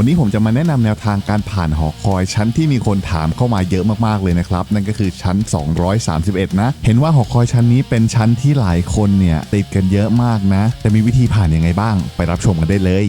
วันนี้ผมจะมาแนะนำแนวทางการผ่านหอคอยชั้นที่มีคนถามเข้ามาเยอะมากๆเลยนะครับ นั่นก็คือชั้น 231 นะ เห็นว่าหอคอยชั้นนี้เป็นชั้นที่หลายคนเนี่ยติดกันเยอะมากนะ จะมีวิธีผ่านยังไงบ้าง ไปรับชมกันได้เลย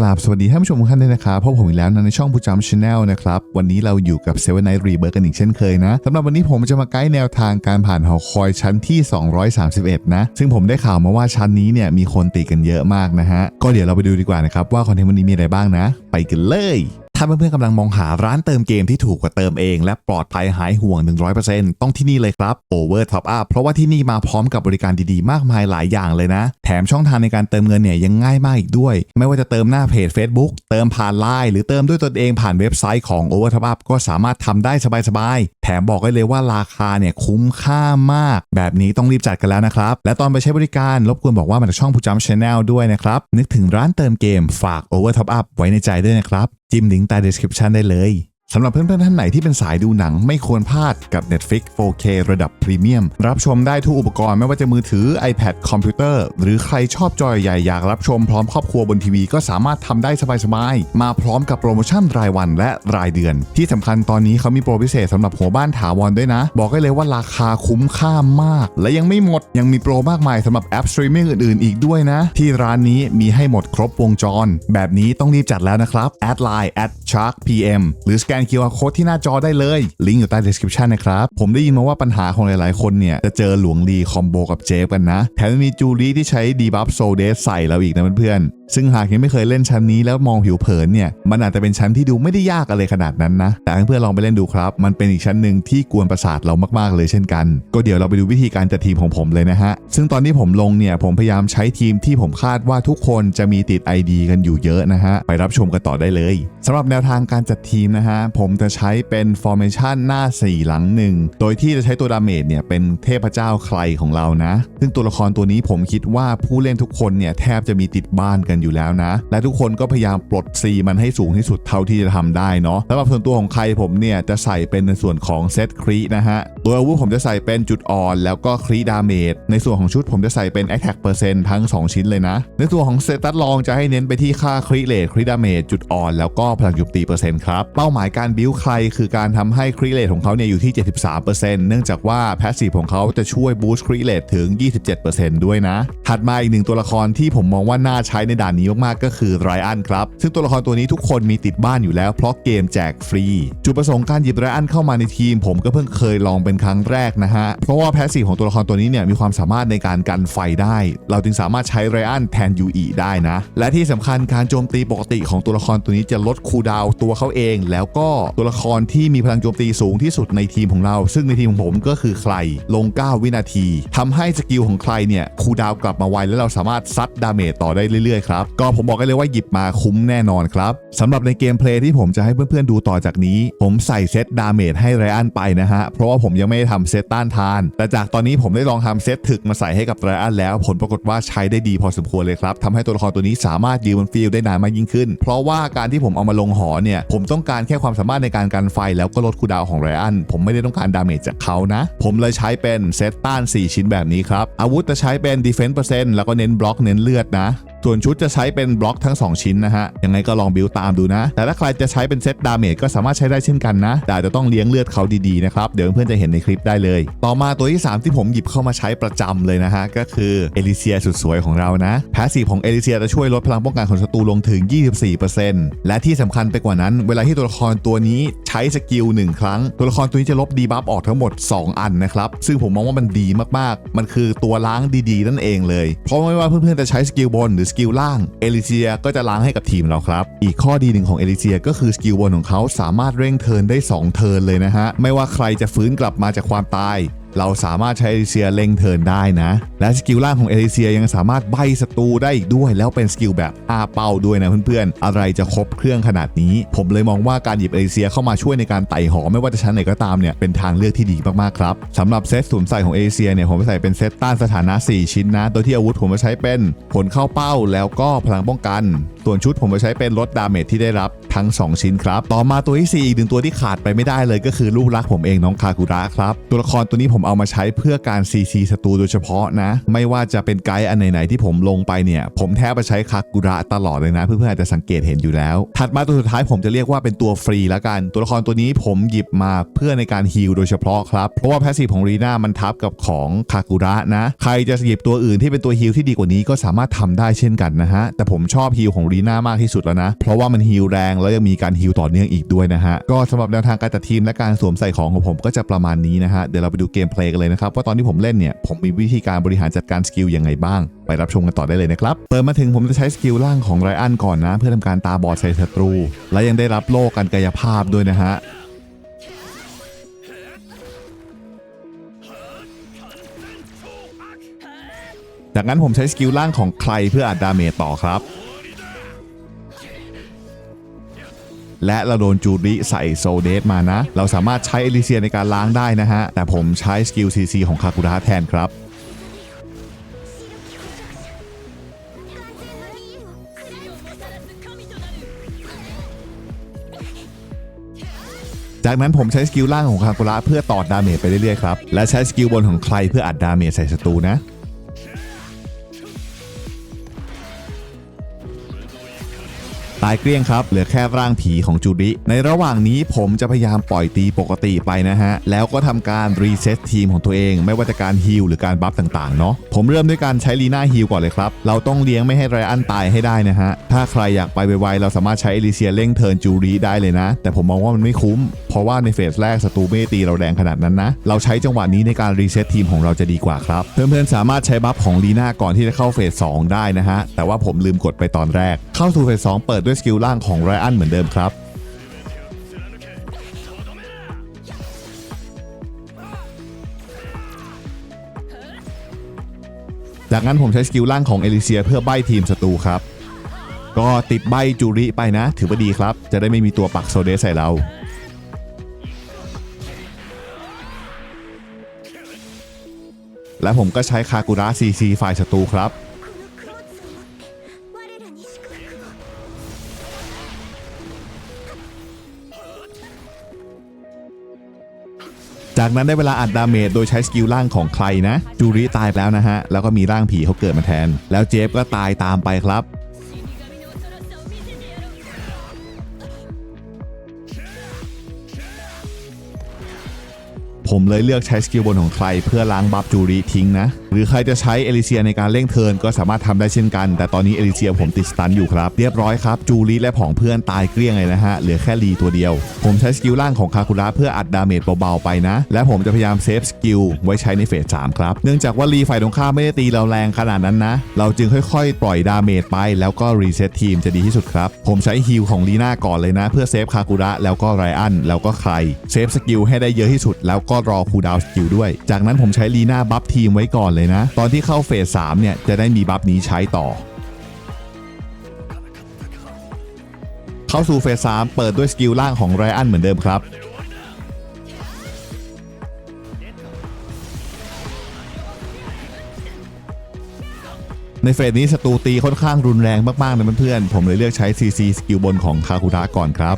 กราบสวัสดีท่านผู้ชมทุกท่านด้วยนะครับพบผมอีกแล้วนะในช่องผู้จำชาแนลนะครับ วันนี้เราอยู่กับเซเว่นไนท์รีเบิร์กันอีกเช่นเคยนะสำหรับวันนี้ผมจะมาไกด์แนวทางการผ่านหอคอยชั้นที่ 231 นะ ซึ่งผมได้ข่าวมาว่าชั้นนี้เนี่ยมีคนตีกันเยอะมากนะฮะ ก็เดี๋ยวเราไปดูดีกว่านะครับว่าคอนเทนต์วันนี้มีอะไรบ้างนะ ไปกันเลย ถ้าเพื่อนๆกำลังมองหาร้านเติมเกมที่ถูกกว่าเติมเอง และปลอดภัยหายห่วง 100%ต้องที่นี่เลยครับ Over Top Up เพราะว่าที่นี่มาพร้อมกับบริการดีๆ มากมายหลายอย่างเลยนะ แถมช่องทางในการเติมเงินเนี่ยยังง่ายมากอีกด้วย ไม่ว่าจะเติมหน้าเพจ Facebook เติมผ่านไลน์หรือเติมด้วยตนเองผ่านเว็บไซต์ของ Over Top Up ก็สามารถทำได้สบายๆ แถมบอกได้เลยว่าราคาเนี่ยคุ้มค่ามาก แบบนี้ต้องรีบจัดกันแล้วนะครับ และตอนไปใช้บริการรบกวนบอกว่ามาจากช่องผู้จำชาแนลด้วยนะครับนึกถึงร้านเติมเกมฝาก Over Top Up ไว้ในใจด้วยนะครับ จิ้มลิงก์ใต้ description ได้เลย สำหรับเพื่อนๆท่านไหนที่เป็นสายดูหนังไม่ควรพลาดกับ Netflix 4K ระดับพรีเมียมรับชมได้ทุกอุปกรณ์ไม่ว่าจะมือถือ iPad คอมพิวเตอร์ หรือใครชอบจอใหญ่อยากรับชมพร้อมครอบครัวบนทีวีก็สามารถทำได้สบายๆ มาพร้อมกับโปรโมชั่นรายวันและรายเดือน ที่สำคัญตอนนี้เขามีโปรพิเศษสำหรับหัวบ้านถาวรด้วยนะ บอกได้เลยว่าราคาคุ้มค่ามาก และยังไม่หมดยังมีโปรมากมายสำหรับแอปสตรีมมิ่งอื่นๆ อีกด้วยนะ ที่ร้านนี้มีให้หมดครบวงจร แบบนี้ต้องรีบจัดแล้วนะครับแอดไลน์แอดชาร์กพีเอ็มหรือสแกนน QR Code ที่หน้าจอได้เลย ลิงก์อยู่ใต้ description นะครับ ผมได้ยินมาว่าปัญหาของหลายๆ คนเนี่ย จะเจอหลวงลีคอมโบกับเจฟกันนะ แถมมีจูลี่ที่ใช้ดีบัฟโซเดสใส่เราอีกนะเพื่อนๆ ซึ่งหากยังไม่เคยเล่นชั้นนี้แล้วมองผิวเผินเนี่ย มันอาจจะเป็นชั้นที่ดูไม่ได้ยากอะไรขนาดนั้นนะ แต่เพื่อนๆลองไปเล่นดูครับ มันเป็นอีกชั้นหนึ่งที่กวนประสาทเรามากๆเลยเช่นกัน ก็เดี๋ยวเราไปดูวิธีการจัดทีมของผมเลยนะฮะ ซึ่งตอนที่ผมลงเนี่ยผมพยายามใช้ทีมที่ผมคาดว่าทุกคนจะมีติด ID กันอยู่เยอะนะฮะไปรับชมกันต่อได้เลยสำหรับแนวทางการจัดทีมนะฮะผมจะใช้เป็น formation หน้า 4 หลังหนึ่งโดยที่จะใช้ตัวดาเมจเนี่ยเป็นเทพเจ้าใครของเรานะ ซึ่งตัวละครตัวนี้ผมคิดว่าผู้เล่นทุกคนเนี่ยแทบจะมีติดบ้านกันอยู่แล้วนะ และทุกคนก็พยายามปลดซีมันให้สูงที่สุดเท่าที่จะทำได้เนาะสำหรับส่วนตัวของใครผมเนี่ยจะใส่เป็นในส่วนของเซตครีนะฮะตัวอาวุธผมจะใส่เป็นจุดอ่อน แล้วก็ครีดาเมจในส่วนของชุดผมจะใส่เป็น Attack เปอร์เซ็นต์ทั้ง 2 ชิ้นเลยนะ ในตัวของเซตัสลองจะให้เน้นไปที่ค่าครีเลทครีดาเมจจุดอ่อน แล้วก็พลังโจมตีเปอร์เซ็นต์ครับเป้าหมายการการบิวใครคือการทำให้ครีเลทของเขาเนี่ยอยู่ที่ 73%เนื่องจากว่าแพสซีฟของเขาจะช่วยบูสต์ครีเลทถึง 27%ด้วยนะ ถัดมาอีกหนึ่งตัวละครที่ผมมองว่าน่าใช้ในด่านนี้มากๆก็คือไรอันครับ ซึ่งตัวละครตัวนี้ทุกคนมีติดบ้านอยู่แล้ว เพราะเกมแจกฟรี จุดประสงค์การหยิบไรอันเข้ามาในทีม ผมก็เพิ่งเคยลองเป็นครั้งแรกนะฮะ เพราะว่าแพสซีฟของตัวละครตัวนี้เนี่ยมีความสามารถในการกันไฟได้ เราจึงสามารถใช้ไรอันแทนยูอีได้นะ และที่สำคัญการโจมตีปกติของตัวละครตัวนี้จะลดคูดาวตัวเขาเอง แล้วก็ตัวละครที่มีพลังโจมตีสูงที่สุดในทีมของเรา ซึ่งในทีมของผมก็คือใครลง 9 วินาทีทำให้สกิลของใครเนี่ยคูดาวกลับมาไวแล้วเราสามารถซัดดาเมจต่อได้เรื่อยๆครับ ก็ผมบอกได้เลยว่าหยิบมาคุ้มแน่นอนครับสำหรับในเกมเพลย์ที่ผมจะให้เพื่อนๆดูต่อจากนี้ ผมใส่เซตดาเมจให้ไรอันไปนะฮะ เพราะว่าผมยังไม่ได้ทำเซตต้านทาน แต่จากตอนนี้ผมได้ลองทำเซตถึกมาใส่ให้กับไรอันแล้ว ผลปรากฏว่าใช้ได้ดีพอสมควรเลยครับทำให้ตัวละครตัวนี้สามารถยืนบนฟิลได้นานมากยิ่งขึ้น เพราะว่าการที่ผมเอามาลงหอเนี่ยผมต้องการแค่ความสามารถในการกันไฟแล้วก็ลดคูดาวของไรอันผมไม่ได้ต้องการดาเมจจากเขานะ ผมเลยใช้เป็นเซตต้าน 4 ชิ้นแบบนี้ครับ อาวุธจะใช้เป็น defense เปอร์เซ็นต์แล้วก็เน้นบล็อกเน้นเลือดนะ ส่วนชุดจะใช้เป็นบล็อกทั้ง 2 ชิ้นนะฮะ ยังไงก็ลองบิวตามดูนะ แต่ถ้าใครจะใช้เป็นเซตดาเมจก็สามารถใช้ได้เช่นกันนะ แต่จะต้องเลี้ยงเลือดเขาดีๆนะครับ เดี๋ยวเพื่อนๆจะเห็นในคลิปได้เลย ต่อมาตัวที่ 3 ที่ผมหยิบเข้ามาใช้ประจำเลยนะฮะ ก็คือเอลิเซียสุดสวยของเรานะ แพสซีฟของเอลิเซียจะช่วยลดพลังป้องกันของศัตรูลงถึง 24%และที่สำคัญไปกว่านั้น เวลาที่ตัวละครตัวนี้ใช้สกิลหนึ่งครั้ง ตัวละครตัวนี้จะลบดีบัฟออกทั้งหมด 2 อันนะครับ ซึ่งผมมองว่ามันดีมากๆ มันคือตัวล้างดีๆ นั่นเองเลย เพราะไม่ว่าเพื่อนๆจะใช้สกิลบนหรือสกิลล่างเอลิเซียก็จะล้างให้กับทีมเราครับ อีกข้อดีหนึ่งของเอลิเซียก็คือสกิลบนของเขาสามารถเร่งเทิร์นได้ 2 เทิร์นเลยนะฮะ ไม่ว่าใครจะฟื้นกลับมาจากความตาย เราสามารถใช้เอลิเซียเล็งเทินได้นะ และสกิลล่างของเอลิเซียยังสามารถใบศัตรูได้อีกด้วย แล้วเป็นสกิลแบบอาเป้าด้วยนะเพื่อนๆ อะไรจะครบเครื่องขนาดนี้ ผมเลยมองว่าการหยิบเอลิเซียเข้ามาช่วยในการไต่หอไม่ว่าจะชั้นไหนก็ตามเนี่ยเป็นทางเลือกที่ดีมากๆครับสำหรับเซตสวมใส่ของเอลิเซียเนี่ยผมใส่เป็นเซตต้านสถานะ 4 ชิ้นนะโดยที่อาวุธผมจะใช้เป็นผลเข้าเป้าแล้วก็พลังป้องกัน ส่วนชุดผมจะใช้เป็นลดดาเมจที่ได้รับ ทั้ง 2 ชิ้นครับ ต่อมาตัวที่4อีกหนึ่งตัวที่ขาดไปไม่ได้เลยก็คือลูกรักผมเองน้องคากุระครับ ตัวละครตัวนี้ผมเอามาใช้เพื่อการ CC ศัตรูโดยเฉพาะนะ ไม่ว่าจะเป็นไกด์อันไหนๆที่ผมลงไปเนี่ย ผมแทบไปใช้คากุระตลอดเลยนะ เพื่อนๆอาจจะสังเกตเห็นอยู่แล้ว ถัดมาตัวสุดท้ายผมจะเรียกว่าเป็นตัวฟรีแล้วกัน ตัวละครตัวนี้ผมหยิบมาเพื่อในการฮีลโดยเฉพาะครับ เพราะว่าแพสซีฟของรีน่ามันทับกับของคากุระนะ ใครจะหยิบตัวอื่นที่เป็นตัวฮีลที่ดีกว่านี้ก็สามารถทำได้เช่นกันนะฮะแต่ผมชอบฮีลของรีน่ามากที่สุดแล้วนะ เพราะว่ามันฮีลแรงแล้วยังมีการฮีลต่อเนื่องอีกด้วยนะฮะก็สำหรับแนวทางการจัดทีมและการสวมใส่ของของผมก็จะประมาณนี้นะฮะเดี๋ยวเราไปดูเกมเพลย์กันเลยนะครับว่าตอนที่ผมเล่นเนี่ยผมมีวิธีการบริหารจัดการสกิลยังไงบ้าง ไปรับชมกันต่อได้เลยนะครับเปิดมาถึงผมจะใช้สกิลล่างของไรอันก่อนนะ เพื่อทำการตาบอดใส่ศัตรู และยังได้รับโล่กันกายภาพด้วยนะฮะจากนั้นผมใช้สกิลล่างของใครเพื่ออัดดาเมจต่อครับ และเราโดนจูริใส่โซเดสมานะ เราสามารถใช้เอลิเซียในการล้างได้นะฮะ แต่ผมใช้สกิล CC ของคากุระแทนครับจากนั้นผมใช้สกิลล่างของคากุระเพื่อตอดดาเมจไปเรื่อยๆครับ และใช้สกิลบนของใครเพื่ออัดดาเมจใส่ศัตรูนะ ตายเกลี้ยงครับ เหลือแค่ร่างผีของจูริในระหว่างนี้ผมจะพยายามปล่อยตีปกติไปนะฮะ แล้วก็ทำการรีเซ็ตทีมของตัวเอง ไม่ว่าจะการฮีลหรือการบัฟต่างๆเนาะผมเริ่มด้วยการใช้ลีน่าฮีลก่อนเลยครับ เราต้องเลี้ยงไม่ให้ไรอันตายให้ได้นะฮะ ถ้าใครอยากไปไวๆเราสามารถใช้เอลิเซียเร่งเทิร์นจูริได้เลยนะ แต่ผมมองว่ามันไม่คุ้ม เพราะว่าในเฟสแรกศัตรูไม่ตีเราแรงขนาดนั้นนะเราใช้จังหวะนี้ในการรีเซ็ตทีมของเราจะดีกว่าครับเพื่อนๆสามารถใช้บัฟของลีน่าก่อนที่จะเข้าเฟส2ได้นะฮะแต่ว่าผมลืมกดไปตอนแรก เข้าสู่เฟส2เปิดด้วยสกิลล่างของไรอันเหมือนเดิมครับ จากนั้นผมใช้สกิลล่างของเอลิเซียเพื่อใบ้ทีมศัตรูครับ ก็ติดใบจูริไปนะ ถือว่าดีครับ จะได้ไม่มีตัวปักโซเดสใส่เราและผมก็ใช้คากุระซีซีฝ่ายศัตรูครับ จากนั้นได้เวลาอัดดาเมจโดยใช้สกิลล่างของใครนะ จูริตายไปแล้วนะฮะ แล้วก็มีร่างผีเขาเกิดมาแทน แล้วเจฟก็ตายตามไปครับผมเลยเลือกใช้สกิลบนของใครเพื่อล้างบัฟจูริทิ้งนะ หรือใครจะใช้เอลิเซียในการเร่งเทินก็สามารถทำได้เช่นกัน แต่ตอนนี้เอลิเซียผมติดสตันอยู่ครับ เรียบร้อยครับ จูริและผองเพื่อนตายเกลี้ยงเลยนะฮะ เหลือแค่ลีตัวเดียว ผมใช้สกิลล่างของคาคุระเพื่ออัดดาเมจเบาๆไปนะ และผมจะพยายามเซฟสกิลไว้ใช้ในเฟส3ครับ เนื่องจากว่าลีฝ่ายตรงข้ามไม่ได้ตีเราแรงขนาดนั้นนะ เราจึงค่อยๆ ปล่อยดาเมจไป แล้วก็รีเซ็ตทีมจะดีที่สุดครับ ผมใช้ฮิลของลีน่าก่อนเลยนะ เพื่อเซฟคาคุระแล้วก็ไรอันแล้วก็ใครเซฟสกิลให้ได้เยอะที่สุด แล้วก็รอคูดาวสกิลด้วย จากนั้นผมใช้ลีน่าบัฟทีมไว้ก่อนเลยนะ ตอนที่เข้าเฟส3เนี่ยจะได้มีบัฟนี้ใช้ต่อ เข้าสู่เฟส3เปิดด้วยสกิลล่างของไรอันเหมือนเดิมครับในเฟสนี้ศัตรูตีค่อนข้างรุนแรงมากๆนะเพื่อนๆ ผมเลยเลือกใช้ CC สกิลบนของคาคุระก่อนครับ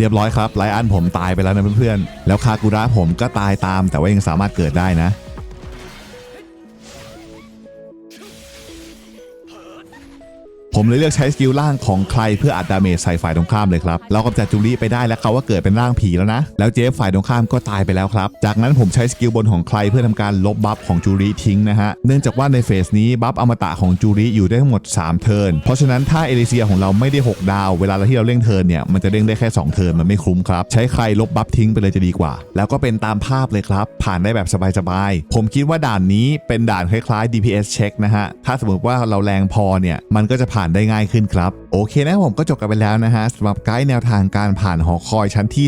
เรียบร้อยครับไลอันผมตายไปแล้วนะเพื่อนๆแล้วคากุระผมก็ตายตามแต่ว่ายังสามารถเกิดได้นะ ผมเลยเลือกใช้สกิลล่างของใครเพื่ออัดดาเมจใส่ฝ่ายตรงข้ามเลยครับเรากำจัดจูริไปได้แล้วเขาว่าเกิดเป็นร่างผีแล้วนะ แล้วเจฟฝ่ายตรงข้ามก็ตายไปแล้วครับ จากนั้นผมใช้สกิลบนของใครเพื่อทำการลบบัฟของจูริทิ้งนะฮะเนื่องจากว่าในเฟสนี้บัฟอมตะของจูริอยู่ได้ทั้งหมด 3 เทิร์นเพราะฉะนั้นถ้าเอลิเซียของเราไม่ได้ 6 ดาว เวลาที่เราเร่งเทิร์นเนี่ยมันจะเร่งได้แค่ 2 เทิร์นมันไม่คุ้มครับใช้ใครลบบัฟทิ้งไปเลยจะดีกว่า แล้วก็เป็นตามภาพเลยครับ ผ่านได้แบบสบายๆผมคิดว่าด่านนี้เป็นด่านคล้ายๆ DPS เช็คนะฮะถ้าสมมติว่าเราแรงพอเนี่ยมันก็จะผ่านได้ง่ายขึ้นครับ โอเคนะผมก็จบกันไปแล้วนะฮะสำหรับไกด์แนวทางการผ่านหอคอยชั้นที่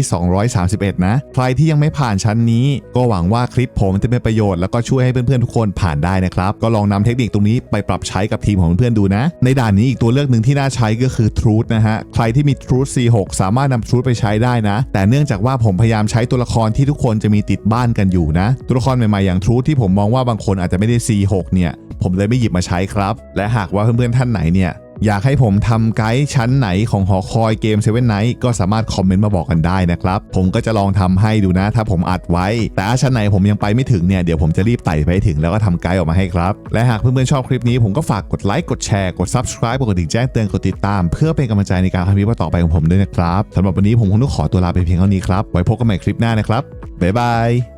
231 นะ ใครที่ยังไม่ผ่านชั้นนี้ ก็หวังว่าคลิปผมจะเป็นประโยชน์แล้วก็ช่วยให้เพื่อนๆทุกคนผ่านได้นะครับก็ลองนำเทคนิคตรงนี้ไปปรับใช้กับทีมของเพื่อนๆดูนะ ในด่านนี้อีกตัวเลือกหนึ่งที่น่าใช้ก็คือ Truth นะฮะใครที่มี Truth C6 สามารถนำ Truth ไปใช้ได้นะ แต่เนื่องจากว่าผมพยายามใช้ตัวละครที่ทุกคนจะมีติดบ้านกันอยู่นะ ตัวละครใหม่ๆอย่าง Truth ที่ผมมองว่าบางคนอาจจะไม่ได้ C6 เนี่ยผมเลยไม่หยิบมาใช้ครับ และหากว่าเพื่อนๆท่านไหนเนี่ย อยากให้ผมทำไกด์ชั้นไหนของหอคอยเกม7 Night ก็สามารถคอมเมนต์มาบอกกันได้นะครับ ผมก็จะลองทำให้ดูนะ ถ้าผมอัดไว้ แต่ถ้าชั้นไหนผมยังไปไม่ถึงเนี่ย เดี๋ยวผมจะรีบไต่ไปให้ถึงแล้วก็ทำไกด์ออกมาให้ครับ และหากเพื่อนๆชอบคลิปนี้ผมก็ฝากกดไลค์กดแชร์กด subscribe กดกระดิ่งแจ้งเตือนกดติดตาม เพื่อเป็นกำลังใจในการทำคลิปต่อไปของผมด้วยนะครับสำหรับวันนี้ผมคงต้องขอตัวลาไปเพียงเท่านี้ครับไว้พบกันใหม่คลิปหน้านะครับบ๊ายบาย